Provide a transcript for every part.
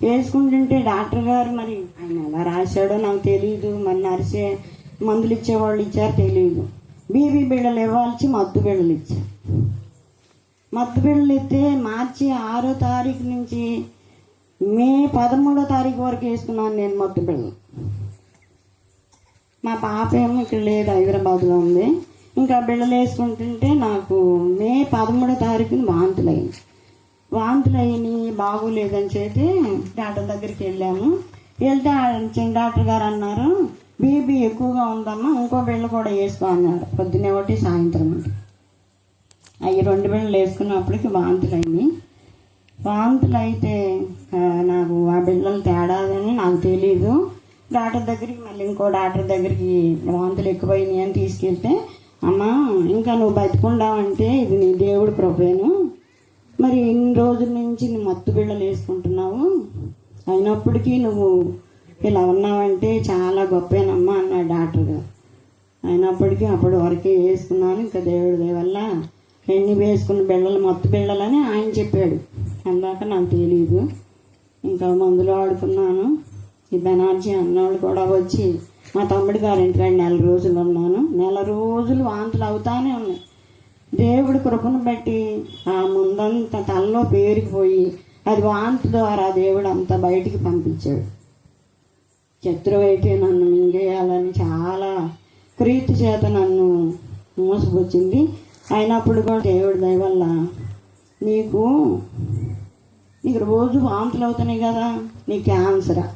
వేసుకుంటుంటే doctor గారు మరి ఆయన ఎలా రాశాడో నాకు తెలియదు మరి నర్సే మందులు ఇచ్చేవాళ్ళు ఇచ్చారు తెలియదు బీబీ బిడ్డలు ఇవ్వాల్సి మత్తు బిడ్డలు ఇచ్చారు. మత్తు బిడ్డలు ఇస్తే మార్చి ఆరో తారీఖు నుంచి మే పదమూడో తారీఖు వరకు వేసుకున్నాను నేను మత్తు బిడ్డలు మా పాప ఏమో ఇక్కడ లేదు హైదరాబాద్లో ఉంది. ఇంకా బిళ్ళలు వేసుకుంటుంటే నాకు మే పదమూడో తారీఖున వాంతులు అయింది వాంతులు అయినాయి బాగోలేదని చెప్పి డాక్టర్ దగ్గరికి వెళ్ళాము. వెళ్తే చిన్న డాక్టర్ గారు అన్నారు బీపీ ఎక్కువగా ఉందమ్మా ఇంకో బిళ్ళ కూడా వేసుకో అన్నారు. పొద్దునే ఒకటి సాయంత్రం ఒకటి. అవి రెండు బిళ్ళలు వేసుకున్నప్పటికి వాంతులు అయినాయి వాంతులు అయితే నాకు ఆ బిళ్ళలు తేడాదని నాకు తెలియదు డాక్టర్ దగ్గరికి మళ్ళీ ఇంకో డాక్టర్ దగ్గరికి వాంతులు ఎక్కువైనాయి అని తీసుకెళ్తే అమ్మా ఇంకా నువ్వు బతికుండావంటే ఇది నీ దేవుడి కృపేను. మరి ఇన్ని రోజుల నుంచి నువ్వు మత్తు బిళ్ళలు వేసుకుంటున్నావు? అయినప్పటికీ నువ్వు ఇలా ఉన్నావంటే చాలా గొప్పేనమ్మా అన్నాడు డాక్టర్ గారు. అయినప్పటికీ అప్పటి వరకే వేసుకున్నాను ఇంకా దేవుడి దయ వల్ల ఎన్ని వేసుకున్న బిళ్ళలు మత్తు బిళ్ళలని ఆయన చెప్పాడు. అందాక నాకు తెలియదు ఇంకా మందులు ఆడుకున్నాను ఈ బెనార్జీ అన్నోళ్ళు కూడా వచ్చి మా తమ్ముడు గారి ఇంటికాడ నెల రోజులు ఉన్నాను. నెల రోజులు వాంతులు అవుతానే ఉన్నాయి. దేవుడి కృపను బట్టి ఆ ముందంతా తలలో పేరుకుపోయి అది వాంతి ద్వారా దేవుడు అంతా బయటికి పంపించాడు. శత్రువైతే నన్ను మింగేయాలని చాలా ప్రీతి చేత నన్ను మోసపుచ్చింది. అయినప్పుడు కూడా దేవుడి దయ వల్ల నీకు నీకు రోజు వాంతులు అవుతున్నాయి కదా నీ క్యాన్సరా.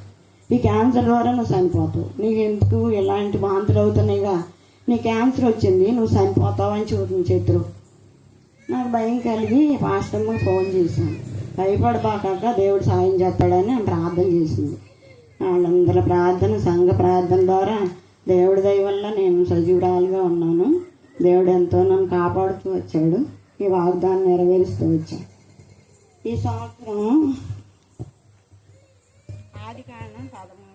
ఈ క్యాన్సర్ ద్వారా నువ్వు చనిపోతావు. నీకు ఎందుకు ఎలాంటి వాంతులు అవుతున్నాయిగా? నీ క్యాన్సర్ వచ్చింది నువ్వు చనిపోతావని అని చూస్తుంది నాకు భయం కలిగి పాస్టమ్మ ఫోన్ చేశాను. భయపడబాక దేవుడు సాయం చేస్తాడని ప్రార్థన చేసింది. వాళ్ళందరి ప్రార్థన సంఘ ప్రార్థన ద్వారా దేవుడి దయ వల్ల నేను సజీవురాలుగా ఉన్నాను. దేవుడు ఎంతో నన్ను కాపాడుతూ వచ్చాడు. ఈ వాగ్దానం నెరవేరుస్తూ వచ్చాడు ఈ సంవత్సరం ఆది కారణం పదమూడు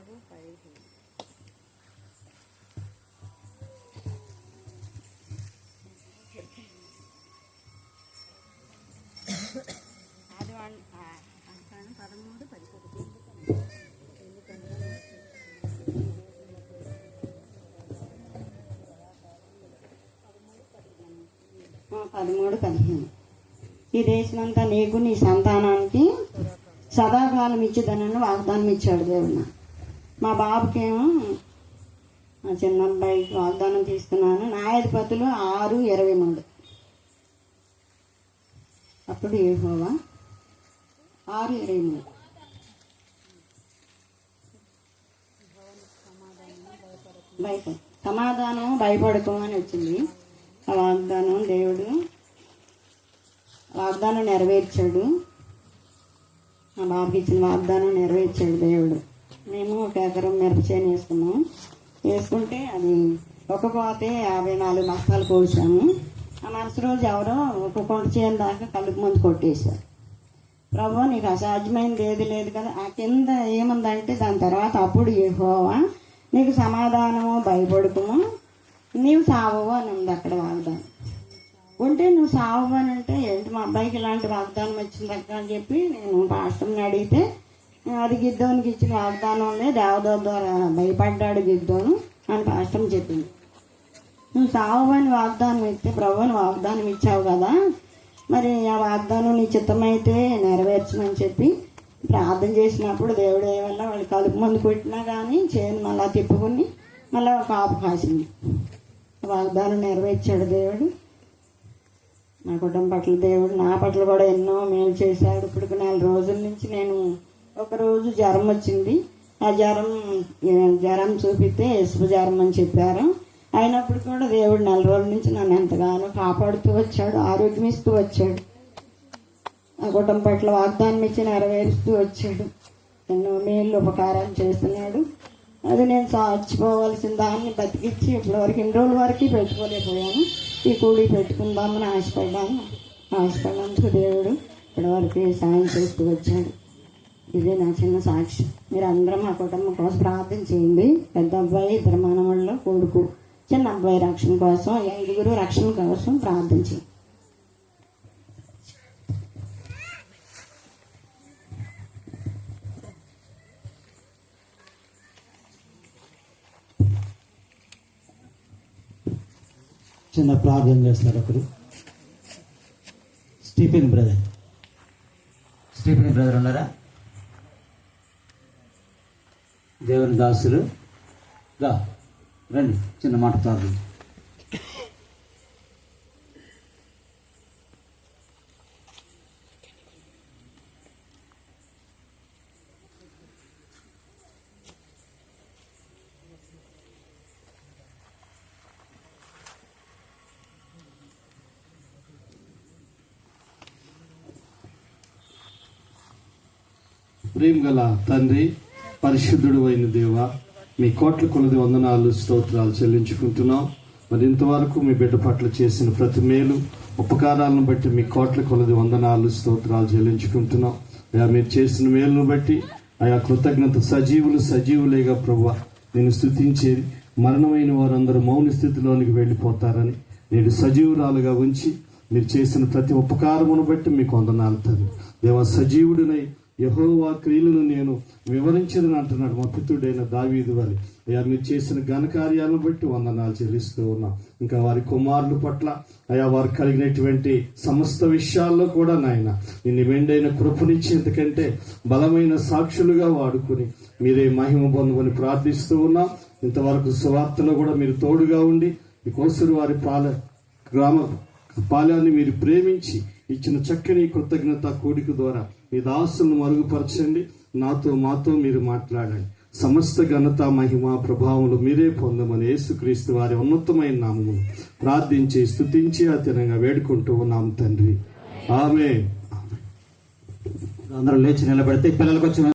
పదమూడు పదిహేను. ఈ దేశమంతా నీకు నీ సంతానానికి సదాకాలం ఇచ్చేదనని వాగ్దానం ఇచ్చాడు దేవుడు. మా బాబుకేమో మా చిన్న అబ్బాయికి వాగ్దానం తీసుకున్నాను న్యాయాధిపతులు ఆరు ఇరవై మూడు. అప్పుడు ఏహోవా ఆరు ఇరవై మూడు. భయపడ. సమాధానం భయపడకం అని వచ్చింది. ఆ వాగ్దానం దేవుడు. వాగ్దానం నెరవేర్చాడు. మా బాబుకి ఇచ్చిన వాగ్దానం నెరవేర్చాడు దేవుడు. మేము ఒక ఎకరం మిరప చేను వేసుకున్నాం. వేసుకుంటే అది ఒక పోతే యాభై నాలుగు బస్తాలు కోసాము ఆ మరుసటి రోజు ఎవరో ఒక కొంట చేయని దాకా కలుపు మందు కొట్టేశారు. ప్రభు నీకు అసాధ్యమైనది ఏది లేదు కదా. ఆ కింద ఏముందంటే దాని తర్వాత అప్పుడు యెహోవా నీకు సమాధానము భయపడుకుము నీవు సావవు అని ఉంది అక్కడ వాగ్దానం. ఉంటే నువ్వు సావు అని అంటే ఏంటి మా అబ్బాయికి ఇలాంటి వాగ్దానం వచ్చింది అక్క అని చెప్పి నేను పాస్టర్ని అడిగితే అది గిద్దోనికి ఇచ్చిన వాగ్దానంలే దేవదూత ద్వారా భయపడ్డాడు గిద్దోను అని పాస్టమ్ చెప్పింది. నువ్వు సావు అని వాగ్దానం ఇస్తే ప్రభుని వాగ్దానం ఇచ్చావు కదా మరి ఆ వాగ్దానం నీ చిత్తమైతే నెరవేర్చమని చెప్పి ప్రార్థన చేసినప్పుడు దేవుడు ఏ వల్ల వాళ్ళు కలుపు మందు కొట్టినా కానీ చేను మళ్ళా తిప్పుకుని మళ్ళీ కాపు కాసింది. వాగ్దానం నెరవేర్చాడు దేవుడు. నా కుటుంబం పట్ల దేవుడు నా పట్ల కూడా ఎన్నో మేలు చేశాడు. ఇప్పుడు నెల రోజుల నుంచి నేను ఒక రోజు జ్వరం వచ్చింది. ఆ జ్వరం జ్వరం చూపితే ఇసుపు జ్వరం అని చెప్పారు. అయినప్పుడు కూడా దేవుడు నెల రోజుల నుంచి నన్ను ఎంతగానో కాపాడుతూ వచ్చాడు ఆరోగ్యం ఇస్తూ వచ్చాడు. నా కుటుంబం పట్ల వాగ్దానం ఇచ్చి నెరవేరుస్తూ వచ్చాడు. ఎన్నో మేలు ఉపకారాలు చేస్తున్నాడు. అది నేను సార్చిపోవలసిన దాన్ని బతికిచ్చి ఇప్పటివరకు ఇన్ని రోజుల వరకు పెట్టుకోలేకపోయాను. ఈ కూడి పెట్టుకుందామని ఆశపడ్డాను. ఆశపడినందుకు దేవుడు ఇప్పటివరకు సాయం చేస్తూ వచ్చాడు. ఇదే నా చిన్న సాక్షి. మీరు అందరం మా కుటుంబం కోసం ప్రార్థన చేయండి. పెద్ద అబ్బాయి ఇద్దరు మనవళ్ళు కొడుకు చిన్న అబ్బాయి రక్షణ కోసం ఐదుగురు రక్షణ కోసం ప్రార్థన చిన్న ప్రార్థన చేస్తారు ఒకరు స్టీఫెన్ బ్రదర్. స్టీఫెన్ బ్రదర్ ఉన్నారా? దేవుని దాసులు. రా రండి చిన్న మాట ప్రార్థన. ప్రేమ గల తండ్రి పరిశుద్ధుడు అయిన దేవ మీ కోట్ల కొలది వందనాలు స్తోత్రాలు చెల్లించుకుంటున్నాం. మరి ఇంతవరకు మీ బిడ్డ పట్ల చేసిన ప్రతి మేలు ఉపకారాలను బట్టి మీ కోట్ల కొలది వందనాలు స్తోత్రాలు చెల్లించుకుంటున్నాం. అయా మీరు చేసిన మేలును బట్టి ఆయా కృతజ్ఞత సజీవులు సజీవులేగా ప్రభు నేను స్థుతించేది మరణమైన వారందరూ మౌన స్థితిలోనికి వెళ్ళిపోతారని నేడు సజీవురాలుగా ఉంచి మీరు చేసిన ప్రతి ఉపకారమును బట్టి మీకు వందనాలు తండ్రి. దేవ సజీవుడినై యహోవా క్రియలను నేను వివరించదని అంటున్నాడు. మా పితుడైన దావీదు వారి అయ్యా మీరు చేసిన ఘనకార్యాలను బట్టి వందనాలు చెల్లిస్తూ ఉన్నాం. ఇంకా వారి కుమారుల పట్ల అయా వారు కలిగినటువంటి సమస్త విషయాల్లో కూడా నాయన నిన్ను మెండైన కృపనిచ్చి ఎందుకంటే బలమైన సాక్షులుగా వాడుకుని మీరే మహిమ పొందుకొని ప్రార్థిస్తూ ఉన్నాం. ఇంతవరకు సువార్తలో కూడా మీరు తోడుగా ఉండి ఈ కోసరు వారి పాల గ్రామ పాలాన్ని మీరు ప్రేమించి ఇచ్చిన చక్కని కృతజ్ఞత కోడిక ద్వారా మీ దాసులను మరుగుపరచండి. నాతో మాతో మీరు మాట్లాడండి. సమస్త ఘనత మహిమ ప్రభావములు మీరే పొందమని యేసుక్రీస్తు వారి ఉన్నతమైన నామము ప్రార్థించి స్తుతించి అతనంగా వేడుకుంటూ ఉన్నాం తండ్రి. ఆమె అందరూ లేచి నిలబడితే పిల్లలకు వచ్చిన